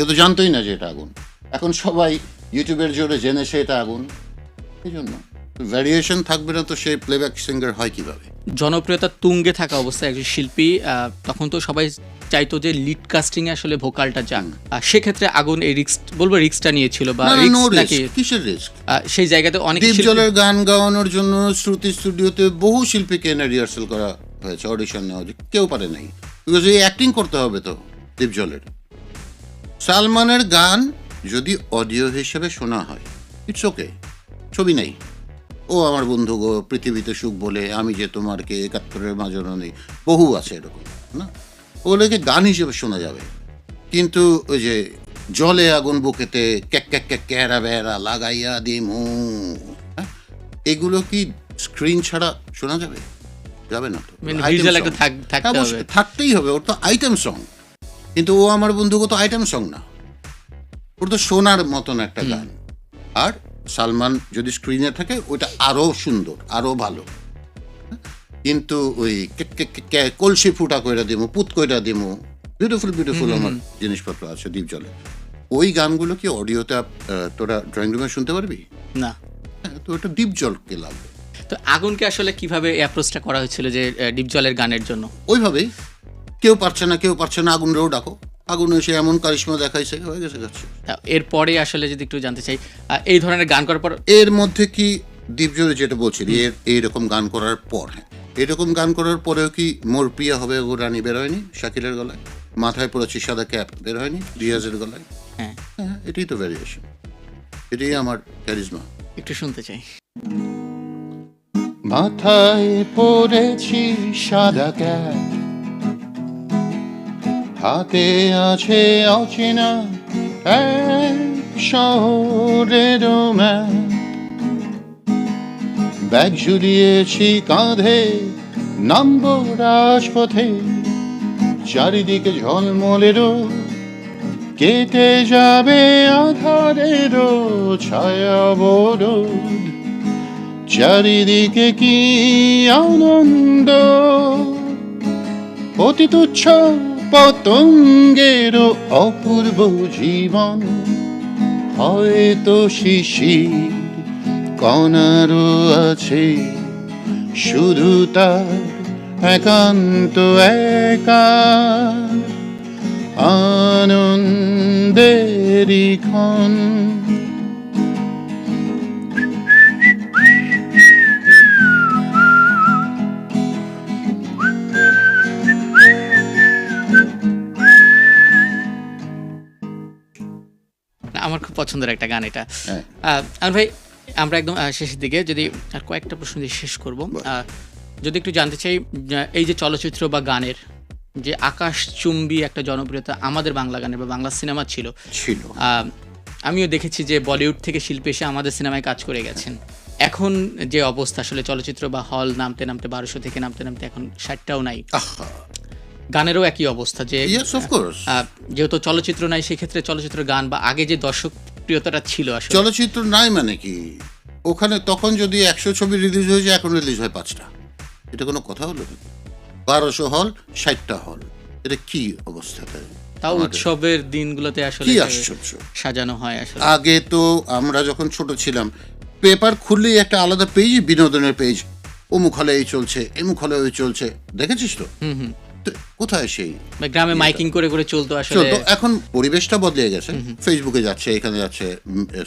কেউ তো জানতোই না যে এটা আগুন। এখন সবাই ইউটিউবের জোরে জেনেছে এটা আগুন। এই জন্য ভ্যারিয়েশন থাকবে না তো সে প্লেব্যাক সিঙ্গার হয় কীভাবে? জনপ্রিয়তা তুঙ্গে থাকা অবস্থায় একজন শিল্পী তখন তো সবাই চাইতো যে লিড কাস্টিং এ আসলে ভোকালটা যাক। আর সেক্ষেত্রে আগুন এই রিক্স বলব রিক্সটা নিয়েছিল বা কিসের রিস্ক সেই জায়গাতে অনেক জলের গান গাওয়ানোর জন্য শ্রুতি স্টুডিওতে বহু শিল্পীকে এনে রিহার্সাল করা হয়েছে অডিশন নেওয়া কেউ পারে নাই। বিকজ এই অ্যাক্টিং করতে হবে তো দীপ জলের। সালমানের গান যদি অডিও হিসেবে শোনা হয় ইটস ওকে ছবি নেই। ও আমার বন্ধু গো পৃথিবীতে সুখ বলে আমি যে তোমারকে একাত্তরের মাঝানো নেই বহু আছে এরকম না? ওগুলোকে গান হিসেবে শোনা যাবে? কিন্তু ওই যে জলে আগুন বুকেতে ক্যাক ক্যাক ক্যাক ক্যারা বেড়া লাগাইয়া দিমু হ্যাঁ? এগুলো কি স্ক্রিন ছাড়া শোনা যাবে? যাবে না তো। মানে হ্যাঁ। থাকতেই হবে ওর তো আইটেম সং কিন্তু ও আমার বন্ধুকে তো আইটেম সং না। ওর তো শোনার মতন একটা গান। আর সালমান যদি স্ক্রিনে থাকে ওটা আরও সুন্দর আরও ভালো। কিন্তু ওই কলসি ফুটা কইরা দিমু পুত কইরা দিমু বিউটিফুল বিউটিফুল আমার জিনিসপত্র আছে দ্বীপ জলে। ওই গানগুলো কি অডিওতে তোরা ড্রয়িং রুমে শুনতে পারবি? না। হ্যাঁ তো ওটা দ্বীপ জলকে লাগবে। তো আগুনকে আসলে কীভাবে অ্যাপ্রোচটা করা হয়েছিল যে আহ, ডিপ জলের গানের জন্য? ওইভাবেই। কেউ পারছে না কেউ পারছে না আগুন রেও ডাকো। আগুন এসে এমন কারিশমা দেখাইছে হয়ে গেছে গেছে এরপরে আসলে যদি একটু জানতে চাই এই ধরনের গান করার পর এর মধ্যে কি দীপজোরে যেটা বলছিলি এর এইরকম গান করার পর হ্যাঁ। এরকম গান করার পরেও কি মোর প্রিয়া হবে ও রানী বের হয়নি শাকিলের গলায়? মাথায় পড়েছি সাদা ক্যাপ বের হয়নি রিয়াজের গলায়? হ্যাঁ। হ্যাঁ এটাই তো ভ্যারিয়েশন এটাই আমার ক্যারিজমা একটু শুনতে চাই। মাথায় পড়েছি সাদা ক্যাপ হাতে আছে অচেনা এক শহরের ম্যাপ। ব্যাগ ঝুলিয়েছি কাঁধে, নামবো রাজপথে, চারিদিকে ঝলমলেরও কেটে যাবে আধারেরও ছায়া বরোদ চারিদিকে কি আনন্দ? অতি তুচ্ছ পতঙ্গের অপূর্ব জীবন। হয়তো শিশির কণারও আছে শুধু তার একান্ত একা। আনন্দেরই ক্ষণ পছন্দের একটা গান এটা। হ্যাঁ। আহ, আর ভাই আমরা একদম শেষের দিকে যদি আর কয়েকটা প্রশ্ন দিয়ে শেষ করব। যদি একটু জানতে চাই এই যে চলচ্চিত্র বা গানের যে আকাশ চুম্বী একটা জনপ্রিয়তা আমাদের বাংলা গানের বা বাংলা সিনেমা ছিল। ছিল। আমিও দেখেছি যে বলিউড থেকে শিল্পী এসে আমাদের সিনেমায় কাজ করে গেছেন। এখন যে অবস্থা আসলে চলচ্চিত্র বা হল নামতে নামতে বারোশো থেকে নামতে নামতে এখন ষাটটাও নাই। গানেরও একই অবস্থা যে যেহেতু চলচ্চিত্র নাই সেক্ষেত্রে চলচ্চিত্র গান বা আগে যে দর্শক প্রিয়তাটা ছিল আসলে। চলচ্চিত্র নাই মানে কি? ওখানে তখন যদি একশো ছবি রিলিজ হয়েছে এখন রিলিজ হয় পাঁচটা। এটা কোনো কথা হলো নাকি? বারোশো হল ষাটটা হল। এটা কি অবস্থাতে? তাও? উৎসবের দিনগুলোতে আসলে কি আশ্চর্য। সাজানো হয় আসলে। আগে তো আমরা যখন ছোট ছিলাম পেপার খুললেই একটা আলাদা পেজ বিনোদনের পেজ অমুক হলে এই চলছে এমুক হলে ওই চলছে। দেখেছিস তো? হুম হুম। তো কোথায় সেই? গ্রামে মাইকিং করে করে চলতো আসলে। এখন পরিবেশটা বদলে গেছে। ফেসবুকে যাচ্ছে এখানে যাচ্ছে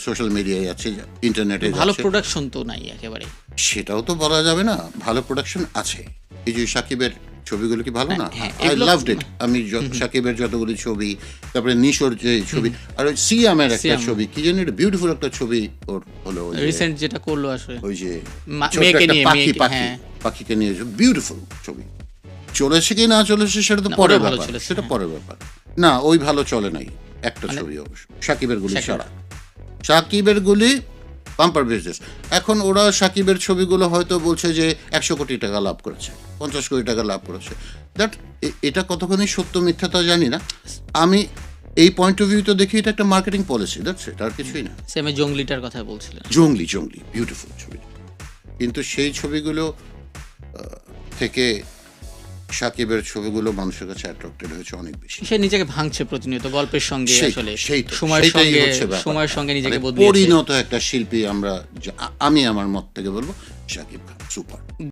সোশ্যাল মিডিয়ায় যাচ্ছে ইন্টারনেটে ভালো প্রোডাকশন তো নাই একেবারে। সেটাও তো বলা যাবে না ভালো প্রোডাকশন আছে। এই যে সাকিবের ছবিগুলো কি ভালো না আই লাভড ইট আমি সাকিবের যতগুলি ছবি তারপরে নিশোর যে ছবি আর ওই সিয়ামের একটা ছবি কি জানি বিউটিফুল একটা ছবি ওর হলো রিসেন্ট যেটা করল আসলে। ওই যে মেয়েকে নিয়ে, পাখি পাখি হ্যাঁ। পাখিকে নিয়ে বিউটিফুল ছবি। চলেছে কি না চলেছে সেটা তো পরের ভালো ব্যাপার। সেটা হ্যাঁ। পরের ব্যাপার। না ওই ভালো চলে নাই। একটা মানে ছবি অবশ্য। সাকিবের গুলি। ছাড়া সাকিবের গুলি পাম্পার বিজনেস। এখন ওরা সাকিবের ছবিগুলো হয়তো বলছে যে একশো কোটি টাকা লাভ করেছে পঞ্চাশ কোটি টাকা লাভ করেছে। দ্যাট এটা কতখানি সত্য মিথ্যাটা জানি না। আমি এই পয়েন্ট অফ ভিউতে দেখি এটা একটা মার্কেটিং পলিসি দ্যাটস ইট আর কিছুই না। সেমে জঙ্গলিটার কথা বলছিলেন। জঙ্গলি জঙ্গলি বিউটিফুল ছবি। কিন্তু সেই ছবিগুলো থেকে সাকিবের ছবিগুলো মানুষের কাছে অ্যাট্রাক্টেড হয়েছে অনেক বেশি। সে নিজেকে ভাঙছে প্রতিনিয়ত গল্পের সঙ্গে সেই- আসলে সময়ের সঙ্গে সময়ের সঙ্গে নিজেকে মানে পরিণত একটা শিল্পী আমরা আমি আমার মত থেকে বলব সাকিব খান সুপার